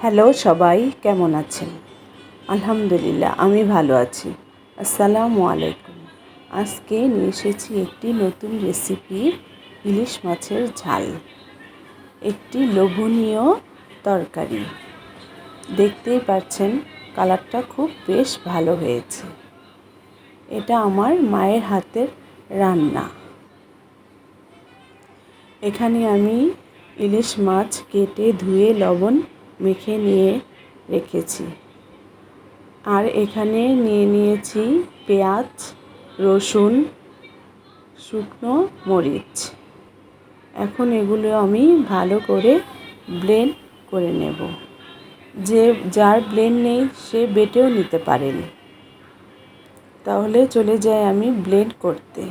Hello সবাই, কেমন আছেন? আলহামদুলিল্লাহ, আমি ভালো আছি। আসসালামু আলাইকুম। আজকে নিয়ে এসেছি একটি নতুন রেসিপি ইলিশ মাছের ঝাল। একটি লোভনীয় তরকারি। দেখতেই পাচ্ছেন, কালারটা খুব বেশ ভালো হয়েছে। এটা আমার মায়ের হাতের রান্না। এখানে আমি ইলিশ মাছ কেটে ধুয়ে লবণ মেখে নিয়ে রেখেছি। আর এখানে নিয়ে নিয়েছি পেঁয়াজ, রসুন, শুকনো মরিচ। এখন এগুলো আমি ভালো করে ব্লেন্ড করে নেব। যে, যার ব্লেন্ড নেই, সে বেটেও নিতে পারেন। তাহলে চলে যাই আমি ব্লেন্ড করতে।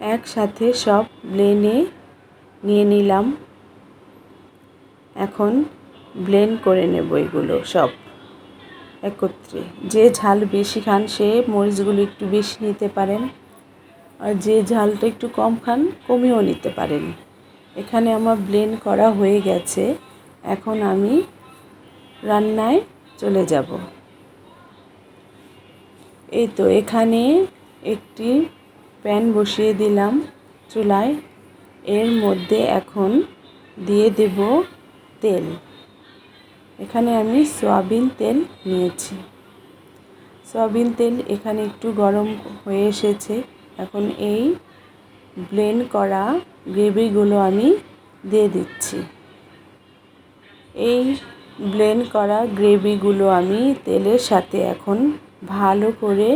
একসাথে সব ব্লেনে নিয়ে নিলাম। এখন ব্লেন্ড করে নেব এগুলো সব একত্রে। যে ঝাল বেশি খান সে মরিচগুলো একটু বেশি নিতে পারেন, আর যে ঝালটা একটু কম খান কমিয়েও নিতে পারেন। এখানে আমার ব্লেন্ড করা হয়ে গেছে, এখন আমি রান্নায় চলে যাব। এই তো এখানে একটি প্যান বসিয়ে দিলাম চুলায়, এর মধ্যে এখন দিয়ে দেব তেল। এখানে আমি সয়াবিন তেল নিয়েছি। সয়াবিন তেল এখানে একটু গরম হয়ে এসেছে। এখন এই ব্লেন্ড করা গ্রেভিগুলো আমি দিয়ে দিচ্ছি। এই ব্লেন্ড করা গ্রেভিগুলো আমি তেলের সাথে এখন ভালো করে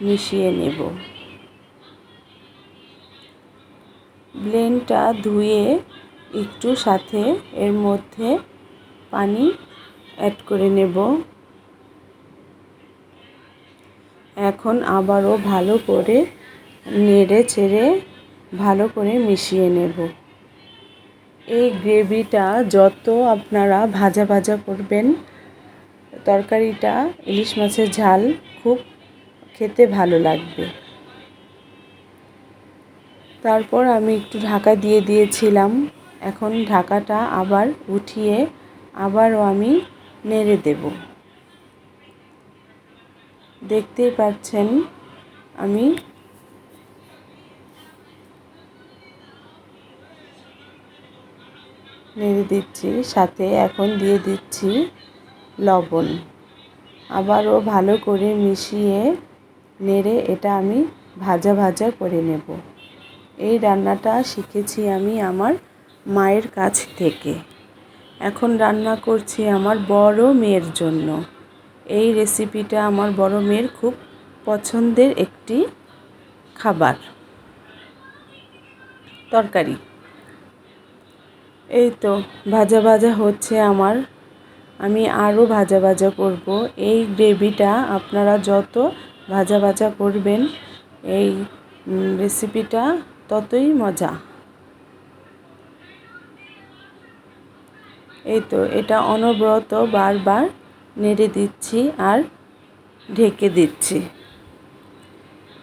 মিশিয়ে নেব। ব্লেন্ডটা ধুয়ে একটু সাথে এর মধ্যে পানি অ্যাড করে নেব। এখন আবারও ভালো করে নেড়ে চেড়ে ভালো করে মিশিয়ে নেব। এই গ্রেভিটা যত আপনারা ভাজা ভাজা করবেন, তরকারিটা, ইলিশ মাছের ঝাল খুব খেতে ভালো লাগবে। তারপর আমি একটু ঢাকা দিয়ে দিয়েছিলাম। এখন ঢাকাটা আবার উঠিয়ে আবারও আমি নেড়ে দেব। দেখতেই পাচ্ছেন আমি নেড়ে দিচ্ছি, সাথে এখন দিয়ে দিচ্ছি লবণ। আবারও ভালো করে মিশিয়ে নেড়ে এটা আমি ভাজা ভাজা করে নেব। এই রান্নাটা শিখেছি আমি আমার মায়ের কাছ থেকে। এখন রান্না করছি আমার বড় মেয়ের জন্য। এই রেসিপিটা আমার বড় মেয়ের খুব পছন্দের একটি খাবার। তরকারি। এই তো, ভাজা ভাজা হচ্ছে আমার। আমি আরও ভাজা ভাজা করব। এই গ্রেভিটা আপনারা যত ভাজা ভাজা করবেন, এই রেসিপিটা ততই মজা। এই তো, এটা অনবরত বারবার নেড়ে দিচ্ছি আর ঢেকে দিচ্ছি।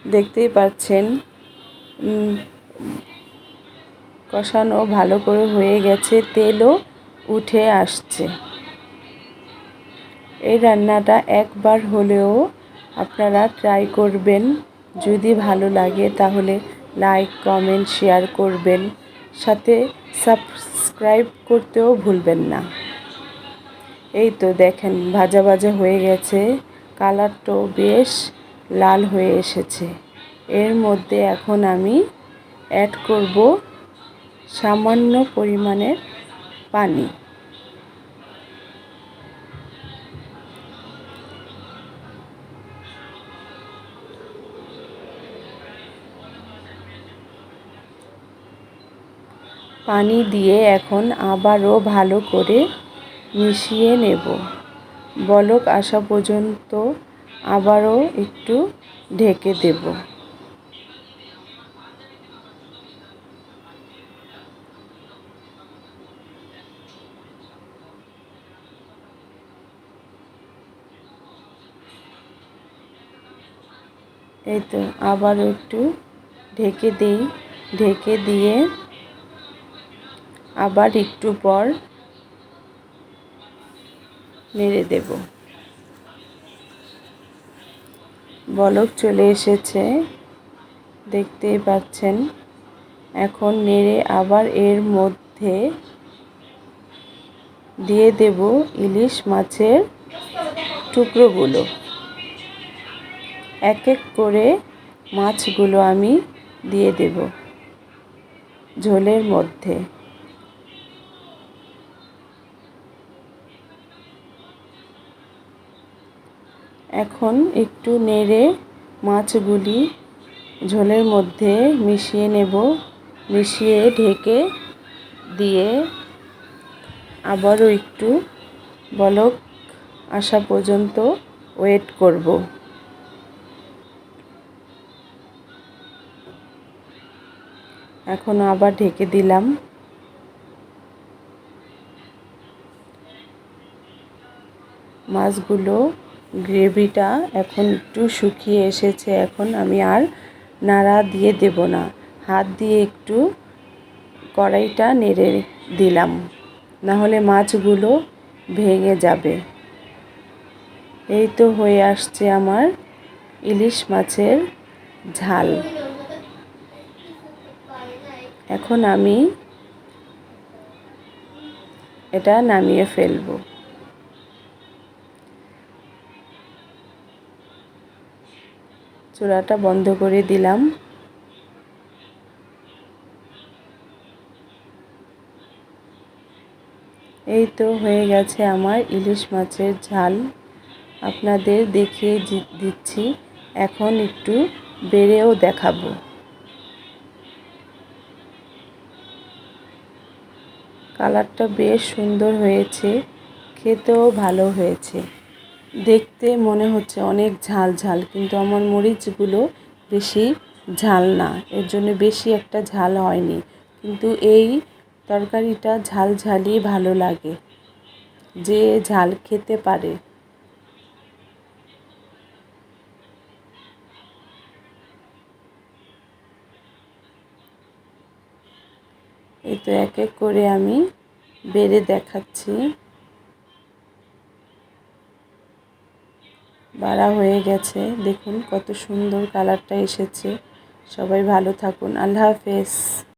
দেখতেই পাচ্ছেন কষানো ভালো করে হয়ে গেছে, তেলও উঠে আসছে। এই রান্নাটা একবার হলেও আপনারা ট্রাই করবেন। যদি ভালো লাগে তাহলে লাইক কমেন্ট শেয়ার করবেন। সাথে সাবস্ক্রাইব করতেও ভুলবেন না। এই তো দেখেন, ভাজা ভাজা হয়ে গেছে, কালারটাও বেশ লাল হয়ে এসেছে। এর মধ্যে এখন আমি অ্যাড করব সামান্য পরিমাণের পানি। পানি দিয়ে এখন আবারও ভালো করে মিশিয়ে নেব। বলক আসা পর্যন্ত আবারও একটু ঢেকে দেব। এই তো আবারও একটু ঢেকে দিই, ঢেকে দিয়ে আবার একটু পর নেড়ে দেব। বলক চলে এসেছে, দেখতেই পাচ্ছেন। এখন নেড়ে আবার এর মধ্যে দিয়ে দেব ইলিশ মাছের টুকরোগুলো। এক এক করে মাছগুলো আমি দিয়ে দেব ঝোলের মধ্যে। এখন একটু নেড়ে মাছগুলি ঝোলের মধ্যে মিশিয়ে নেব। মিশিয়ে ঢেকে দিয়ে আবারও একটু বলক আসা পর্যন্ত ওয়েট করব। এখন আবার ঢেকে দিলাম। মাছগুলো গ্রেভিটা এখন একটু শুকিয়ে এসেছে, এখন আমি আর নাড়া দিয়ে দেব না। হাত দিয়ে একটু কড়াইটা নেড়ে দিলাম, নাহলে মাছগুলো ভেঙে যাবে। এই তো হয়ে আসছে আমার ইলিশ মাছের ঝাল। এখন আমি এটা নামিয়ে ফেলব। চুলাটা বন্ধ করে দিলাম। এই তো হয়ে গেছে আমার ইলিশ মাছের ঝাল। আপনাদের দেখিয়ে দিচ্ছি। এখন একটু বেড়েও দেখাবো। কালারটা বেশ সুন্দর হয়েছে, খেতেও ভালো হয়েছে। দেখতে মনে হচ্ছে অনেক ঝাল ঝাল, কিন্তু আমার মরিচগুলো বেশি ঝাল না। এর জন্য বেশি একটা ঝাল হয়নি। কিন্তু এই তরকারিটা ঝাল ঝালই ভালো লাগে, যে ঝাল খেতে পারে। এই তো এক এক করে আমি বেড়ে দেখাচ্ছি। বাড়া হয়ে গেছে। দেখুন কত সুন্দর কালারটা এসেছে। সবাই ভালো থাকুন। আল্লাহ হাফেজ।